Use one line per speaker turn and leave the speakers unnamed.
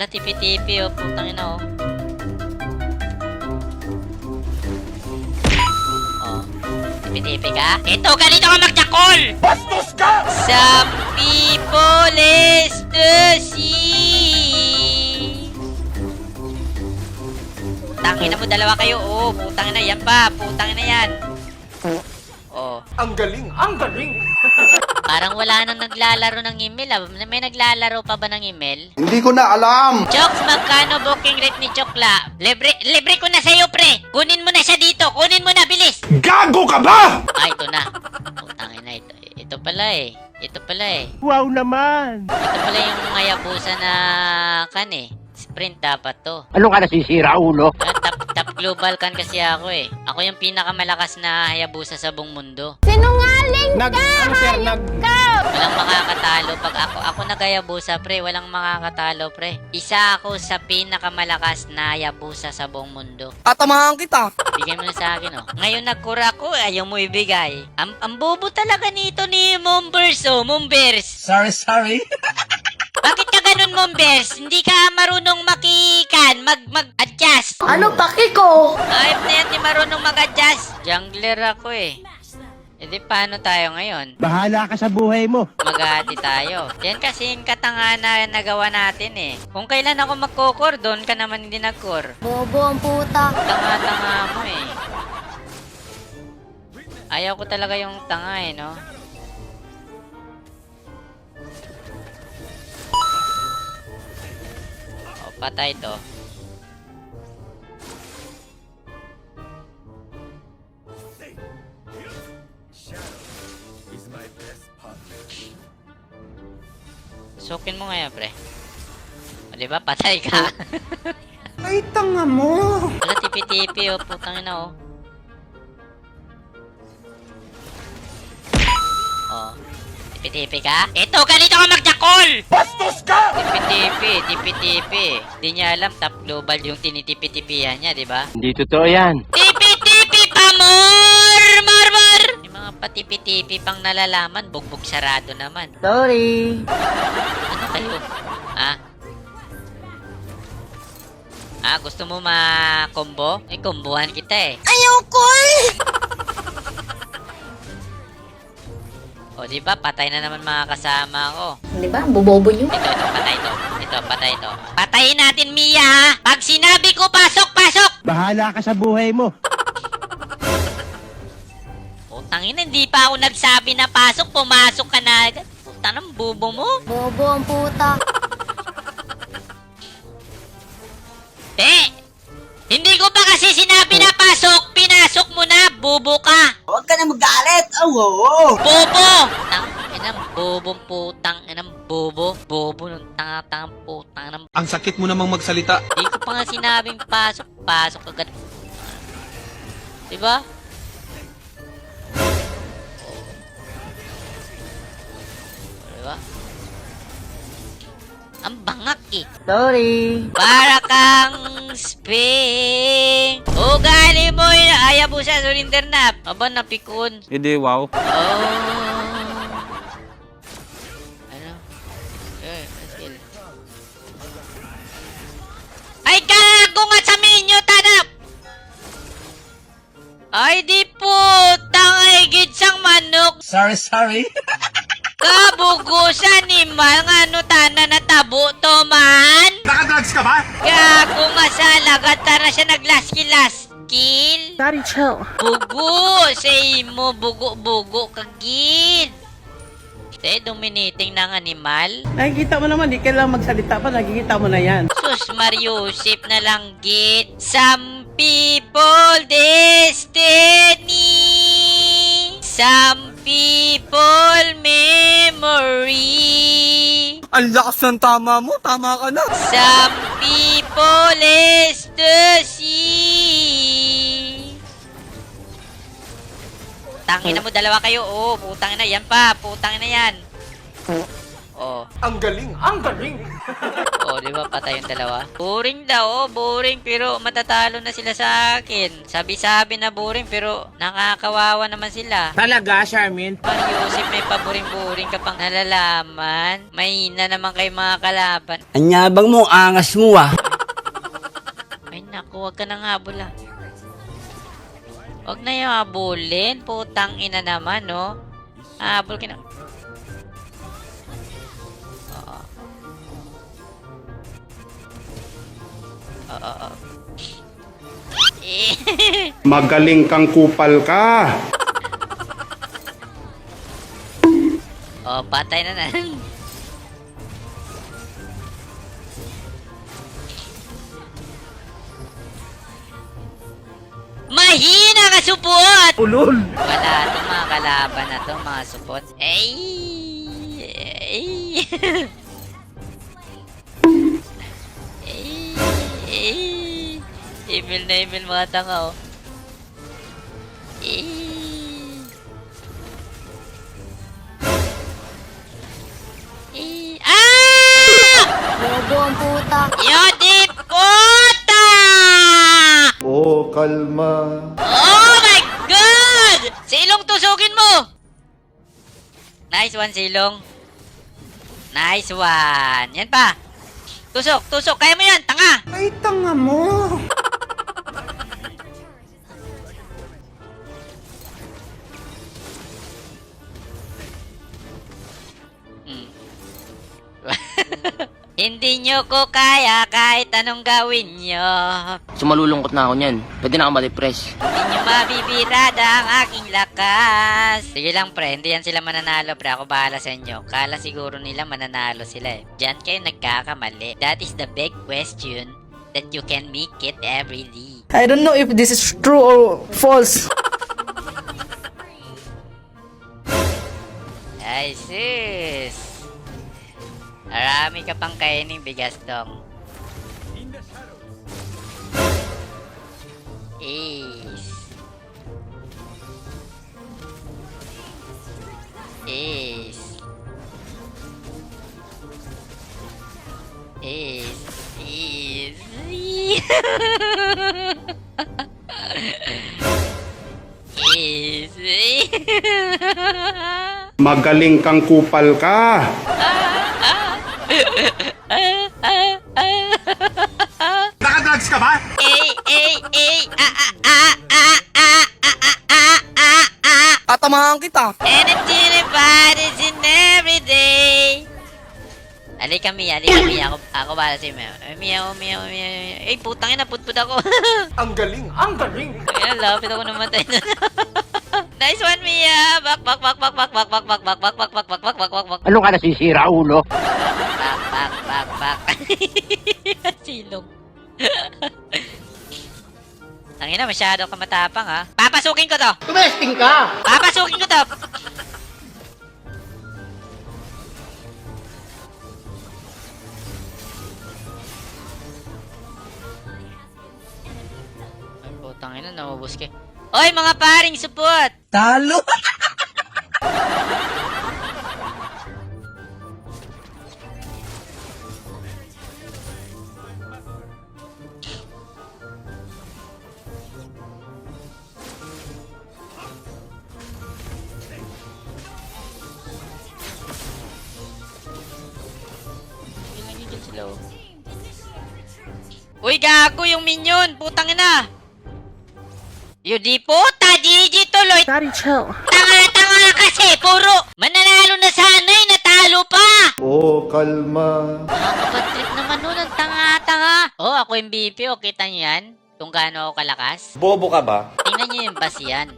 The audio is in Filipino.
Wala, tipi-tipi, oh. Putang ina, oh. Oh. Tipi-tipi ka? Ito, ganito ka magjakol!
Bastos ka!
Some people is the sea. Putangin na mo, dalawa kayo. Oo, putangin na. Yan pa, putangin na yan. Oh,
Ang galing, ang galing!
parang wala nang naglalaro ng email. Ah. May naglalaro pa ba ng email?
Hindi ko na alam.
Chokes, magkano booking rate ni Chokla? Libre, libre ko na sa'yo, pre. Kunin mo na siya dito. Kunin mo na, bilis.
Gago ka ba?
Ah, ito na. Putangin na ito. Ito pala eh. Ito pala eh.
Wow naman!
Ito pala yung Hayabusa na kan eh. Sprint dapat to.
Ano ka nasisira, ulo?
Ah, top, top global kan kasi ako eh. Ako yung pinakamalakas na Hayabusa sa buong mundo.
Sinungaling
Nag, ano sir, nag...
Walang makakatalo. Pag ako, ako nag-Hayabusa, pre, walang makakatalo, pre. Isa ako sa pinakamalakas na Hayabusa sa buong mundo.
Tatamahan kita.
Bigyan mo na sa akin, oh. Ngayon nagkura ko, ayaw mo ibigay. Ang, ang bobo talaga nito ni Mombers, oh. Mombers.
Sorry, sorry.
Bakit ka ganun, Mombers? Hindi ka marunong makikan, mag, mag-adjust.
Ano paki ko?
Ayop na yan, di marunong mag-adjust. Jungler ako eh. E di paano tayo ngayon?
Bahala ka sa buhay mo.
Magati tayo. Yan kasi yung katanga na nagawa natin eh. Kung kailan ako magkukor, doon ka naman hindi nagkor.
Bobo ang puta.
Tanga-tanga mo eh. Ayaw ko talaga yung tanga eh, no? O, patay to. Di ba? Patay ka.
Ay, tanga mo.
Wala, tipi-tipi, oh. Putang ina, oh. Oh. Tipi-tipi ka? Ito, ganito ka magjakol!
Bastos ka!
Tipi-tipi, tipi-tipi. Di niya alam, top global yung tinitipi-tipihan niya, di ba?
Hindi totoo yan.
Tipi-tipi pa, mor! Mor, mor! Yung mga patipi-tipi pang nalalaman, bugbog sarado naman.
Sorry.
Ano kayo? Ah, gusto mo ma-combo? Eh, kombohan kita eh.
Ayoko eh.
O, di ba? Patay na naman mga kasama ko.
Di ba? Bobobo nyo.
Ito, ito, patay to. Ito, patay to. Patayin natin, Mia, ha? Pag sinabi ko, pasok, pasok!
Bahala ka sa buhay mo.
Putangin, hindi pa ako nagsabi na pasok, pumasok ka na agad. Putang ng bubo mo.
Bobo ang puta.
Oh, oo.
Bobo! Tang, inang bobong putang, inang bobo. Bobo ng tanga-tangang putang ng
Ang sakit mo namang magsalita.
Hindi ko pa nga sinabing pasok, pasok agad. Diba? Diba? Ang bangak eh.
Sorry.
Para kang spring. Ugali mo yun. Mo siya, surrender na. Aba, napikon.
Hindi, wow.
Oh. Ano? Eh, skill. Ay, gago nga sa minyo, tanap! Ay, di po! Tangay, gitsang manok!
Sorry, sorry.
Kabugusan ni Mal nga no tana na tabo to man!
Nakadrugs ka ba?
Gago nga sa lagat na siya naglaski-last kill!
Daddy, chill.
Bugo! Say mo, bugo-bugo kagid! Te, dominating ng animal?
Nakikita mo naman, di kailangan magsalita pa. Nakikita mo na yan.
Sus, Mariusip na lang git. Some people destiny. Some people memory.
Ang lakas ng tama mo. Tama ka na.
Some people is the Putangin na mo, dalawa kayo. Oo, putangin na. Yan pa, putangin na yan. Oh.
Ang galing! Ang galing!
Oh, di ba patay yung dalawa? Boring daw, oh, boring pero matatalo na sila sa akin. Sabi-sabi na boring pero nakakawawa naman sila.
Talaga, Charmin?
Mang Yusip, may paboring-boring ka pang nalalaman. Mahina naman kay mga kalaban.
Anyabang mo, angas mo ah.
Ay naku, wag ka nang habol ah. Wag na yung habulin. Putang ina naman, no? Habol ka na. Oo. Oo, oo.
Magaling kang kupal ka.
oh, patay na na. Supot!
Ulol!
Wala itong mga kalaban na to, mga supot. Ay! Ay! Ay! Ay! Email na email mga tanga, oh. Ay! Ay! Ah!
Bobo ang puta.
Yodit puta!
Oh, kalma.
Nice one, Silong. Nice one. Yan pa. Tusok, tusok. Kaya mo yan, tanga.
Ay, tanga mo!
Hmm. Hindi nyo ko kaya kahit anong gawin nyo.
Sumalulungkot na ako niyan. Pwede na ako ma-depress.
Hindi nyo mabibirada ang aking lakas. Sige lang pre, hindi yan sila mananalo pre. Ako bahala sa inyo. Kala siguro nila mananalo sila eh. Diyan kayo nagkakamali. That is the big question that you can make it every day.
I don't know if this is true or false.
Ay sis! Marami ka pang kaining bigas dong. Is. Ace. Ace. Ace.
Magaling kang kupal ka.
Nakadrugs ka ba?
Eh, eh, eh, ah, ah, ah ah.
Tatamahan kita!
Energy divided in every day. Halika Mia, halika Mia. Ako, ako bala sa'yo Mia. Mia, oh, Mia, oh, Mia, Mia. Ay, putang ina, putput ako.
Ang galing! Ang galing!
Ay, lapit ako namatay na. nice one, Mia. Bak, bak, bak, bak, bak, bak, bak, bak, bak, bak, bak, bak, bak, bak, bak, bak, bak.
Ano ka nasisira, ulo?
Bak, bak, bak, bak. Silong. Ang ina, masyado ka matapang ha. Papasukin ko to!
Tumesting ka!
Papasukin ko to! Ay, putang ina, namubos ka. Oy, mga paring support!
Talo!
oh. Uy, gago yung minion! Putang ina! Yun di puta, Gigi tuloy!
Daddy, chill.
Tanga-tanga kasi, puro! Mananalo na sana eh, natalo pa!
Oh, kalma.
Nakakapag-trip naman nun, ang tanga-tanga! Oh, ako MVP, oh, kita niyo yan? Kung gaano ako kalakas?
Bobo ka ba?
Tingnan niyo yung bus yan.